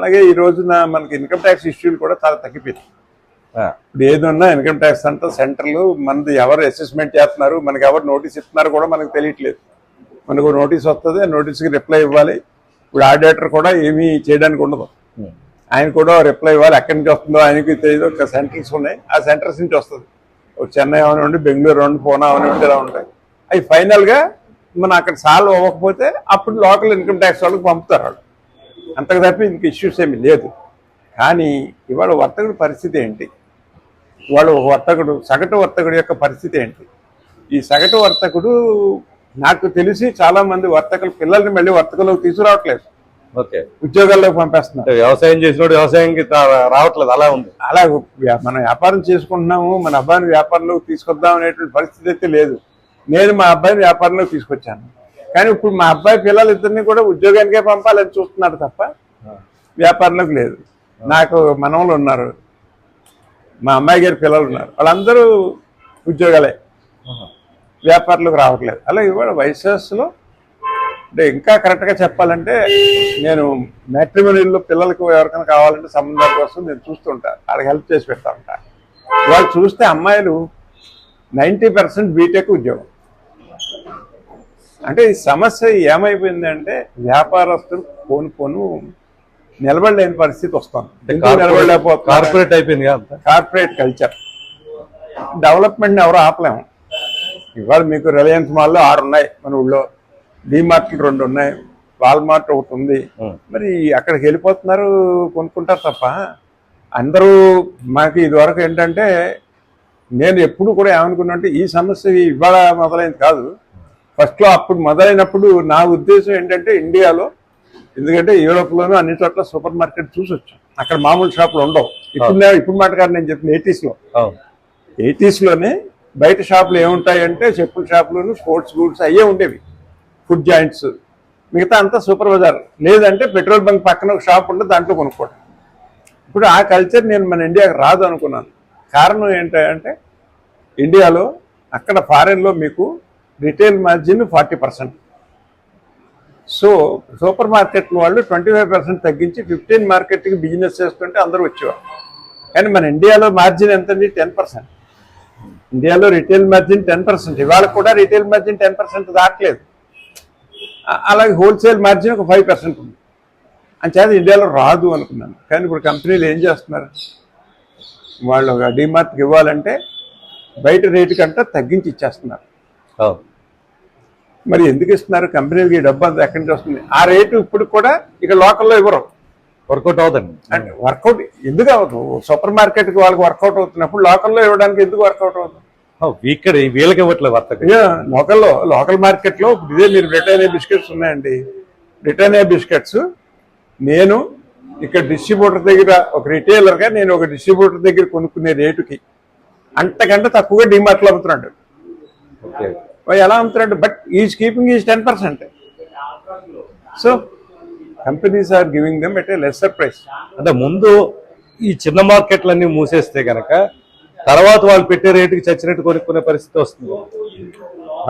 అలాగే ఈ రోజున మనకి ఇన్కమ్ ట్యాక్స్ ఇష్యూలు కూడా చాలా తగ్గిపోయింది ఇప్పుడు ఏదున్నా ఇన్కమ్ ట్యాక్స్ అంతా సెంటర్లు మనది ఎవరు అసెస్మెంట్ చేస్తున్నారు మనకి ఎవరు నోటీస్ ఇస్తున్నారు కూడా మనకు తెలియట్లేదు. మనకు నోటీస్ వస్తుంది ఆ నోటీస్కి రిప్లై ఇవ్వాలి. ఇప్పుడు ఆడిటర్ కూడా ఏమీ చేయడానికి ఉండదు. ఆయన కూడా రిప్లై ఇవ్వాలి ఎక్కడి నుంచి వస్తుందో ఆయనకి తెలియదు ఒక సెంటర్స్ ఉన్నాయి ఆ సెంటర్స్ నుంచి వస్తుంది. ఒక చెన్నై అవనివ్వండి బెంగళూరు అవనివ్వండి పూనా అవనివ్వండి ఇలా ఉంటాయి. అవి ఫైనల్గా మనం అక్కడ సాల్వ్ అవ్వకపోతే అప్పుడు లోకల్ ఇన్కమ్ ట్యాక్స్ వాళ్ళకి పంపుతారు వాళ్ళు. అంతకు తప్ప ఇంక ఇష్యూస్ ఏమీ లేదు. కానీ ఇవాళ వర్తకుడి పరిస్థితి ఏంటి? ఇవాళ ఒక వర్తకుడు సగటు వర్తకుడి యొక్క పరిస్థితి ఏంటి? ఈ సగటు వర్తకుడు నాకు తెలిసి చాలా మంది వర్తకులు పిల్లల్ని మళ్ళీ వర్తకులకు తీసుకురావట్లేదు. ఓకే. ఉద్యోగాల్లోకి పంపేస్తున్నారు. వ్యవసాయం చేసినోడు వ్యవసాయంకి రావట్లేదు అలా ఉంది. అలా మనం వ్యాపారం చేసుకుంటున్నాము మన అబ్బాయిని వ్యాపారంలోకి తీసుకొద్దాం అనేటువంటి పరిస్థితి అయితే లేదు. నేను మా అబ్బాయిని వ్యాపారంలోకి తీసుకొచ్చాను. కానీ ఇప్పుడు మా అబ్బాయి పిల్లలు ఇద్దరిని కూడా ఉద్యోగానికే పంపాలని చూస్తున్నారు తప్ప వ్యాపారంలోకి లేదు. నాకు మనవలు ఉన్నారు. మా అమ్మాయి గారి పిల్లలు ఉన్నారు. వాళ్ళందరూ ఉద్యోగాలే. వ్యాపారంలోకి రావట్లేదు. అలా ఇవాళ వైసెస్లో అంటే ఇంకా కరెక్ట్గా చెప్పాలంటే నేను మ్యాట్రిమోనియల్లో పిల్లలకు ఎవరికైనా కావాలంటే సంబంధాల కోసం నేను చూస్తుంటా. వాళ్ళకి హెల్ప్ చేసి పెడతా ఉంటా. వాళ్ళు చూస్తే అమ్మాయిలు నైంటీ పర్సెంట్ బీటెక్ ఉద్యోగం. అంటే ఈ సమస్య ఏమైపోయిందంటే వ్యాపారస్తులు పోను పోను నిలబడలేని పరిస్థితి వస్తుంది. కార్పొరేట్ అయిపోయింది కదా. కార్పొరేట్ కల్చర్ డెవలప్మెంట్ని ఎవరు ఆపలేము. ఇవాళ మీకు రిలయన్స్ మాల్లో ఆరు ఉన్నాయి. మన ఊళ్ళో డిమార్ట్లు రెండు ఉన్నాయి. వాల్మార్ట్ ఒకటి ఉంది. మరి అక్కడికి వెళ్ళిపోతున్నారు కొనుక్కుంటారు తప్ప అందరూ మాకు ఇదివరకు ఏంటంటే నేను ఎప్పుడు కూడా ఏమనుకున్నా అంటే ఈ సమస్య ఇవాళ మొదలైంది కాదు. ఫస్ట్లో అప్పుడు మొదలైనప్పుడు నా ఉద్దేశం ఏంటంటే ఇండియాలో ఎందుకంటే యూరోప్లోనూ అన్ని చోట్ల సూపర్ మార్కెట్ చూసి వచ్చాం అక్కడ మామూలు షాపులు ఉండవు. ఇప్పుడు ఇప్పుడు మాట కాదు నేను చెప్పిన ఎయిటీస్లో. ఎయిటీస్లోనే బయట షాపులు ఏముంటాయంటే చెప్పుల షాపులు స్పోర్ట్స్ గూడ్స్ అయ్యే ఉండేవి. Food joints. మిగతా అంతా సూపర్ బజార్. లేదంటే పెట్రోల్ బంక్ పక్కన ఒక షాప్ ఉంటే దాంట్లో కొనుక్కోవడం ఇప్పుడు ఆ కల్చర్ నేను మన ఇండియాకి రాదు అనుకున్నాను కారణం ఏంటంటే ఇండియాలో అక్కడ ఫారెన్లో మీకు retail margin forty percent. So super market వాళ్ళు ట్వంటీ ఫైవ్ పర్సెంట్ తగ్గించి ఫిఫ్టీన్ మార్కెట్కి బిజినెస్ చేస్తుంటే అందరూ వచ్చేవారు. కానీ మన ఇండియాలో మార్జిన్ ఎంతండి? Ten percent. ఇండియాలో రిటైల్ మార్జిన్ టెన్ పర్సెంట్. ఇవాళ కూడా రిటైల్ మార్జిన్ టెన్ పర్సెంట్ దాటలేదు. అలాగే హోల్సేల్ మార్జిన్ ఒక ఫైవ్ పర్సెంట్ ఉంది. అంచేది ఇండియాలో రాదు అనుకున్నాను. కానీ ఇప్పుడు కంపెనీలు ఏం చేస్తున్నారు? వాళ్ళు ఒక డిమార్ట్కి ఇవ్వాలంటే బయట రేటు కంటే తగ్గించి ఇచ్చేస్తున్నారు. మరి ఎందుకు ఇస్తున్నారు? కంపెనీలకి ఈ డబ్బు అంతా ఎక్కడి నుంచి వస్తుంది? ఆ రేటు ఇప్పుడు కూడా ఇక లోకల్లో ఇవ్వరు. వర్కౌట్ అవుతుంది అంటే వర్కౌట్ ఎందుకు అవ్వదు? సూపర్ మార్కెట్కి వాళ్ళకి వర్కౌట్ అవుతున్నప్పుడు లోకల్లో ఇవ్వడానికి ఎందుకు వర్కౌట్ అవుతుంది ఇక్కడ వీళ్ళకి ఇవ్వట్లేదు వర్తకు. లోకల్లో లోకల్ మార్కెట్లో ఇప్పుడు ఇదే మీరు బ్రిటానియా బిస్కెట్స్ ఉన్నాయండి. బ్రిటానియా బిస్కెట్స్ నేను ఇక్కడ డిస్ట్రిబ్యూటర్ దగ్గర ఒక రిటైలర్గా నేను ఒక డిస్ట్రిబ్యూటర్ దగ్గర కొనుక్కునే రేటుకి అంతకంటే తక్కువగా డిమార్ట్లో అమ్ముతున్నాడు. ఓకే. వాడు ఎలా అమ్ముతున్నాడు but is keeping is ten percent so companies are giving them at a lesser price అంటే ముందు ఈ చిన్న మార్కెట్లన్నీ మూసేస్తే గనక తర్వాత వాళ్ళు పెట్టే రేటుకి చచ్చినట్టు కొనుక్కునే పరిస్థితి వస్తుంది.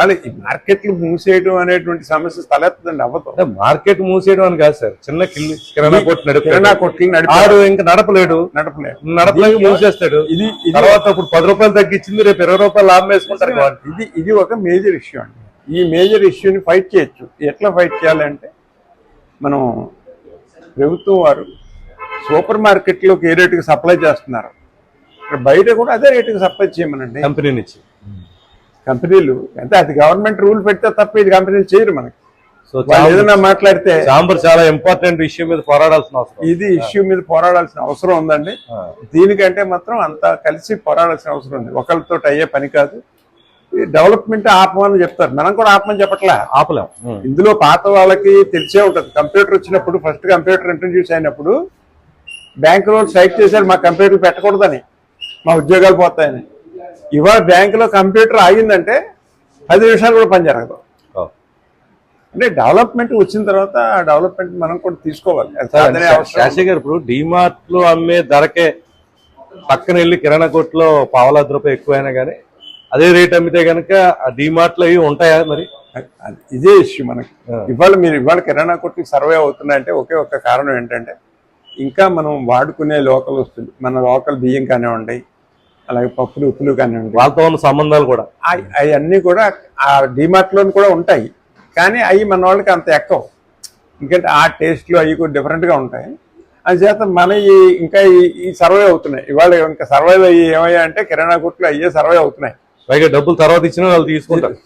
వాళ్ళు ఈ మార్కెట్లు మూసేయడం అనేటువంటి సమస్య తలెత్తదండి అవ్వదు. మార్కెట్ మూసేయడం అని కాదు సార్. చిన్న కిల్లి కిరాణా కొట్టు నడిపాడు. కిరాణా కొట్లు నడిపాడు. ఇంకా నడపలేడు. నడపలే నడపలేక మూసేస్తాడు. ఇది ఇది తర్వాత ఇప్పుడు పది రూపాయలు తగ్గించింది రేపు ఇరవై రూపాయలు లాభం వేసుకుంటారు. ఇది ఇది ఒక మేజర్ ఇష్యూ అండి. ఈ మేజర్ ఇష్యూని ఫైట్ చేయొచ్చు. ఎట్లా ఫైట్ చేయాలంటే మనం ప్రభుత్వం వారు సూపర్ మార్కెట్లోకి ఏ రేటుకి సప్లై చేస్తున్నారు? ఇక్కడ బయట కూడా అదే రేటుకి సప్లై చేయమనండి. కంపెనీ నుంచి. కంపెనీలు అంటే అది గవర్నమెంట్ రూల్ పెడితే తప్ప ఇది కంపెనీలు చేయరు మనకి. సో ఏదైనా మాట్లాడితే చాంబర్ చాలా ఇంపార్టెంట్ విషయం మీద పోరాడాల్సిన అవసరం. ఇది ఇష్యూ మీద పోరాడాల్సిన అవసరం ఉందండి. దీనికంటే మాత్రం అంతా కలిసి పోరాడాల్సిన అవసరం ఉంది. ఒకరితో అయ్యే పని కాదు. డెవలప్మెంట్ ఆపమని చెప్తారు. మనం కూడా ఆపమని చెప్పట్లే? ఆపలేం. ఇందులో పాత వాళ్ళకి తెలిసే ఉంటుంది. కంప్యూటర్ వచ్చినప్పుడు ఫస్ట్ కంప్యూటర్ ఇంట్రడ్యూస్ అయినప్పుడు బ్యాంకులో స్ట్రైక్ చేశారు మా కంప్యూటర్ పెట్టకూడదని. మా ఉద్యోగాలు పోతాయని. ఇవాళ బ్యాంకులో కంప్యూటర్ ఆగిందంటే పది నిమిషాలు కూడా పని జరగదు. అంటే డెవలప్మెంట్ వచ్చిన తర్వాత ఆ డెవలప్మెంట్ మనం కూడా తీసుకోవాలి. శాస్త్రి గారు ఇప్పుడు డిమార్ట్లో అమ్మే ధరకే పక్కన వెళ్ళి కిరాణా కొట్లో పావలా రూపాయి ఎక్కువైనా కానీ అదే రేట్ అమ్మితే కనుక ఆ డిమార్ట్లో ఇవి ఉంటాయా మరి? ఇదే ఇష్యూ మనకి. ఇవాళ మీరు ఇవాళ కిరాణా కొట్టుకి సర్వే అవుతున్నాయంటే ఒకే ఒక కారణం ఏంటంటే ఇంకా మనం వాడుకునే లోకల్ వస్తువులు మన లోకల్ బియ్యం కానివ్వండి అలాగే పప్పులు ఉప్పులు కానివ్వండి. వాళ్ళతో ఉన్న సంబంధాలు కూడా. అవన్నీ కూడా ఆ డిమార్ట్లో కూడా ఉంటాయి. కానీ అవి మన వాళ్ళకి అంత ఎక్కవు. ఎందుకంటే ఆ టేస్ట్లు అవి కూడా డిఫరెంట్గా ఉంటాయి. అందుచేత మన ఈ ఇంకా ఈ- సర్వే అవుతున్నాయి. ఇవాళ ఇంకా సర్వైవ్ అయ్యి ఏమయ్యా అంటే కిరాణా కొట్లు అయ్యే సర్వే అవుతున్నాయి. పైగా డబ్బులు తర్వాత ఇచ్చినా వాళ్ళు తీసుకుంటారు.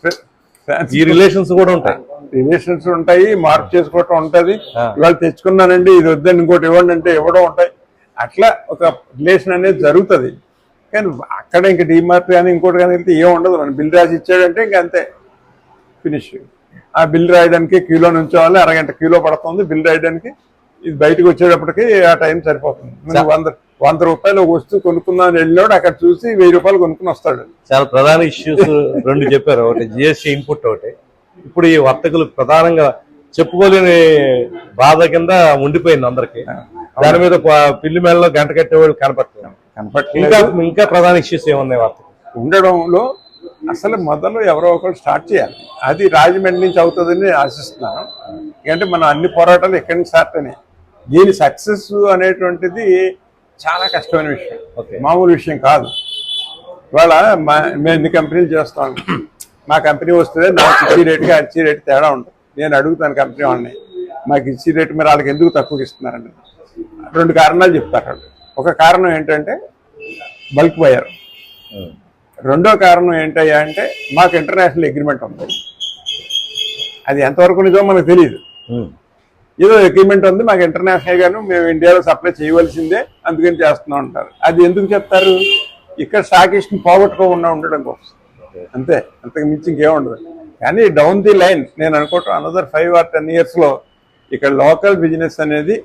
ఈ రిలేషన్స్ కూడా ఉంటాయి. రిలేషన్స్ ఉంటాయి మార్పు చేసుకోవటం ఉంటది. ఇవాళ తెచ్చుకున్నానండి ఇది వద్దని ఇంకోటి ఇవ్వండి అంటే ఇవ్వడం ఉంటాయి. అట్లా ఒక రిలేషన్ అనేది జరుగుతుంది. కానీ అక్కడ ఇంక డిమార్ట్ కానీ ఇంకోటి కానీ వెళ్తే ఏం ఉండదు. మన బిల్ రాసి ఇచ్చాడంటే ఇంక అంతే. ఫినిష్ ఆ బిల్ రాయడానికి కిలో నుంచోవాలి. అరగంట కిలో పడుతుంది బిల్ రాయడానికి. ఇది బయటకు వచ్చేటప్పటికి ఆ టైం సరిపోతుంది. వంద వంద రూపాయలు వస్తువు కొనుక్కుందామని వెళ్ళినోడు అక్కడ చూసి వెయ్యి రూపాయలు కొనుక్కుని వస్తాడు. చాలా ప్రధాన ఇష్యూస్ రెండు చెప్పారు. ఒకటి జిఎస్టీ ఇన్పుట్ ఒకటి. ఇప్పుడు ఈ వర్తకులు ప్రధానంగా చెప్పుకోలేని బాధ కింద ఉండిపోయింది అందరికి. దాని మీద పిల్లి మేళలో గంట కట్టేవాళ్ళు కనపడుతున్నారు ఇంకా ఇంకా ప్రధాన ఇష్యూస్ ఏమున్నాయి వర్తకులు ఉండడంలో అసలు మొదలు ఎవరో ఒకరు స్టార్ట్ చేయాలి. అది రాజమండ్రి నుంచి అవుతుందని నేను ఆశిస్తున్నాను. ఎందుకంటే మనం అన్ని పోరాటాలు ఎక్కడి నుంచి స్టార్ట్ అయినాయి? దీని సక్సెస్ అనేటువంటిది చాలా కష్టమైన విషయం. ఓకే. మామూలు విషయం కాదు. ఇవాళ మా మేము ఎన్ని కంపెనీలు చేస్తాం? మా కంపెనీ వస్తుంది నాకు ఇచ్చే రేటుకి ఆ ఇచ్చే రేటు తేడా ఉంటుంది. నేను అడుగుతాను కంపెనీ వాళ్ళని మాకు ఇచ్చే రేటు మీరు వాళ్ళకి ఎందుకు తక్కువ ఇస్తున్నారండి? రెండు కారణాలు చెప్తారు వాళ్ళు. ఒక కారణం ఏంటంటే బల్క్ బయర్ రెండో కారణం ఏంటయ్యా అంటే మాకు ఇంటర్నేషనల్ అగ్రిమెంట్ ఉంది. అది ఎంతవరకు నిజమో మనకు తెలియదు. ఏదో అగ్రిమెంట్ ఉంది మాకు ఇంటర్నేషనల్ గాను మేము ఇండియాలో సప్లై చేయవలసిందే అందుకని చేస్తున్నాం అంటారు. అది ఎందుకు చెప్తారు? ఇక్కడ స్టాకిస్ట్ పోగొట్టుకోకుండా ఉండడం కోసం. అంతే. అంతకు మించి ఇంకేం ఉండదు. కానీ డౌన్ ది లైన్ నేను అనుకోవటం అనదర్ ఫైవ్ ఆర్ టెన్ ఇయర్స్లో ఇక్కడ లోకల్ బిజినెస్ అనేది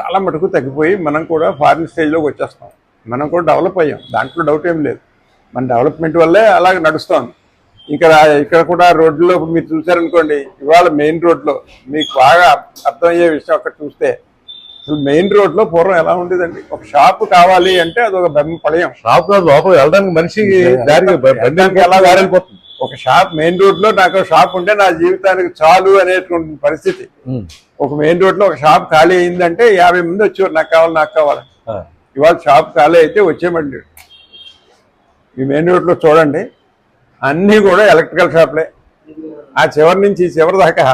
చాలా మటుకు తగ్గిపోయి మనం కూడా ఫారిన్ స్టేజ్లోకి వచ్చేస్తాం. మనం కూడా డెవలప్ అయ్యాం. దాంట్లో డౌట్ ఏం లేదు. మన డెవలప్మెంట్ వల్లే అలాగ నడుస్తోంది. ఇంకా రా- ఇక్కడ కూడా రోడ్లో మీరు చూసారనుకోండి ఇవాళ మెయిన్ రోడ్లో మీకు బాగా అర్థమయ్యే విషయం అక్కడ చూస్తే అసలు మెయిన్ రోడ్లో పూర్వం ఎలా ఉండేదండి? ఒక షాప్ కావాలి అంటే అదొక బెమ్మ పడయం. షాప్ కాదు లోపల వెళ్ళడానికి మనిషి ఎలా వెళ్ళిపోతుంది. ఒక షాప్ మెయిన్ రోడ్లో నాకు ఒక షాప్ ఉంటే నా జీవితానికి చాలు అనేటువంటి పరిస్థితి. ఒక మెయిన్ రోడ్లో ఒక షాప్ ఖాళీ అయిందంటే యాభై మంది వచ్చేవారు నాకు కావాలి నాకు కావాలి. ఇవాళ షాప్ ఖాళీ అయితే వచ్చేయమండి. ఈ మెయిన్ రోడ్లో చూడండి అన్నీ కూడా ఎలక్ట్రికల్ షాప్లే ఆ చివరి నుంచి చివరి దాకా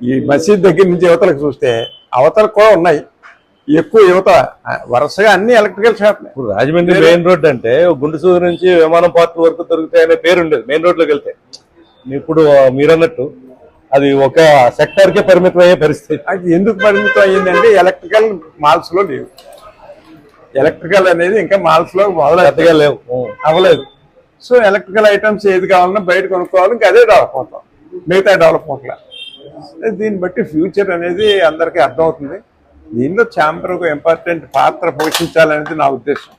ఈ మసీద్ దగ్గర నుంచి యువతలకు చూస్తే అవతలకు కూడా ఉన్నాయి. ఎక్కువ యువత వరుసగా అన్ని ఎలక్ట్రికల్ షాప్లే ఇప్పుడు రాజమండ్రి మెయిన్ రోడ్ అంటే గుండుసూరు నుంచి విమానం పార్క్ వరకు దొరుకుతాయి అనే పేరు ఉండేది మెయిన్ రోడ్లోకి వెళ్తే. ఇప్పుడు మీరన్నట్టు అది ఒక సెక్టర్ కే పరిమితం అయ్యే పరిస్థితి. అది ఎందుకు పరిమితం అయ్యిందంటే ఎలక్ట్రికల్ మాల్స్లో లేవు. ఎలక్ట్రికల్ అనేది ఇంకా మాల్స్లో మొదలు పెద్దగా లేవు. అవ్వలేదు. సో ఎలక్ట్రికల్ ఐటమ్స్ ఏది కావాలన్నా బయట కొనుక్కోవాలి ఇంకా అదే డెవలప్ అవుతాం. మిగతా డెవలప్ అవట్లే దీన్ని బట్టి ఫ్యూచర్ అనేది అందరికీ అర్థమవుతుంది. దీనిలో ఛాంబర్ ఒక ఇంపార్టెంట్ పాత్ర పోషించాలనేది నా ఉద్దేశం.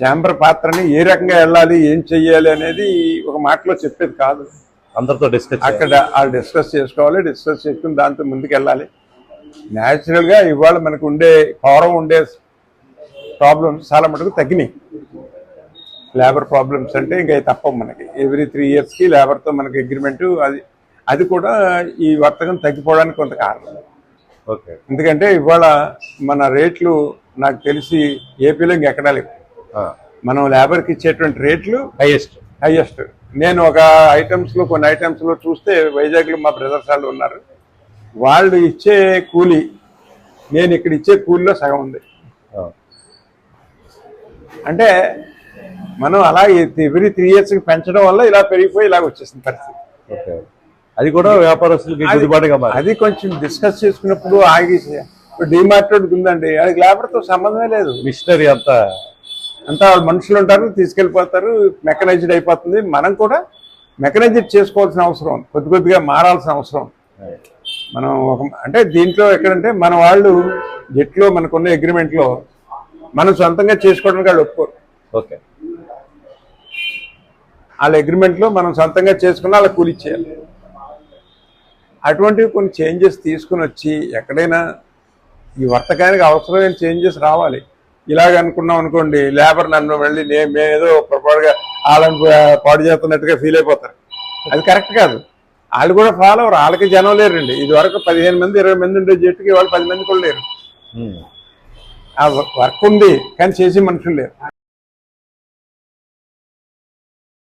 ఛాంబర్ పాత్రని ఏ రకంగా వెళ్ళాలి ఏం చెయ్యాలి అనేది ఒక మాటలో చెప్పేది కాదు. అందరితో డిస్కస్ అక్కడ వాళ్ళు డిస్కస్ చేసుకోవాలి డిస్కస్ చేసుకుని దాంతో ముందుకు వెళ్ళాలి న్యాచురల్గా ఇవాళ మనకు ఉండే పవరం ఉండే ప్రాబ్లమ్స్ చాలా మటుకు తగ్గినాయి. లేబర్ ప్రాబ్లమ్స్ అంటే ఇంకా అవి తప్పవు మనకి. ఎవ్రీ త్రీ ఇయర్స్కి లేబర్తో మనకి అగ్రిమెంట్ అది అది కూడా ఈ వర్తకం తగ్గిపోవడానికి కొంత కారణం. ఓకే. ఎందుకంటే ఇవాళ మన రేట్లు నాకు తెలిసి ఏపీలో ఇంకెక్కడా లేవు. మనం లేబర్కి ఇచ్చేటువంటి రేట్లు హైయెస్ట్ హైయెస్ట్ నేను ఒక ఐటమ్స్లో కొన్ని ఐటమ్స్లో చూస్తే వైజాగ్లో మా బ్రదర్స్ వాళ్ళు ఉన్నారు. వాళ్ళు ఇచ్చే కూలి నేను ఇక్కడ ఇచ్చే కూలిలో సగం ఉంది. అంటే మనం అలా ఎవ్రీ త్రీ ఇయర్స్ పెంచడం వల్ల ఇలా పెరిగిపోయి ఇలాగ వచ్చేసింది పరిస్థితి. ఓకే. అది కూడా వ్యాపారస్తులకి గిట్టుబాటుగా అది కొంచెం డిస్కస్ చేసుకున్నప్పుడు ఆగి డిమార్ట్ ఉందండి. అది లేబర్తో సంబంధమే లేదు. మిషనరీ అంతా అంతా వాళ్ళు మనుషులు ఉంటారు తీసుకెళ్ళిపోతారు మెకనైజ్డ్ అయిపోతుంది మనం కూడా మెకనైజ్డ్ చేసుకోవాల్సిన అవసరం. కొద్ది కొద్దిగా మారాల్సిన అవసరం. మనం ఒక అంటే దీంట్లో ఎక్కడంటే మన వాళ్ళు జట్లో మనకున్న అగ్రిమెంట్లో మనం సొంతంగా చేసుకోవడానికి వాళ్ళు ఒప్పుకోరు ఓకే వాళ్ళ అగ్రిమెంట్లో మనం సొంతంగా చేసుకున్న వాళ్ళ కూలి ఇచ్చేయాలి అటువంటివి కొన్ని చేంజెస్ తీసుకుని వచ్చి ఎక్కడైనా ఈ వర్తకానికి అవసరమైన చేంజెస్ రావాలి ఇలాగ అనుకున్నాం అనుకోండి లేబర్ నన్ను వెళ్ళి నేను మేము ఏదో పొరపాటుగా వాళ్ళని పాడు చేస్తున్నట్టుగా ఫీల్ అయిపోతారు. అది కరెక్ట్ కాదు. వాళ్ళు కూడా ఫాలో అవ్వరు వాళ్ళకి జనం లేరండి. ఇది వరకు పదిహేను మంది ఇరవై మంది ఉండే జట్టుకి వాళ్ళు పది మంది కూడా లేరు. ఆ వర్క్ ఉంది కానీ చేసే మనుషులు లేరు.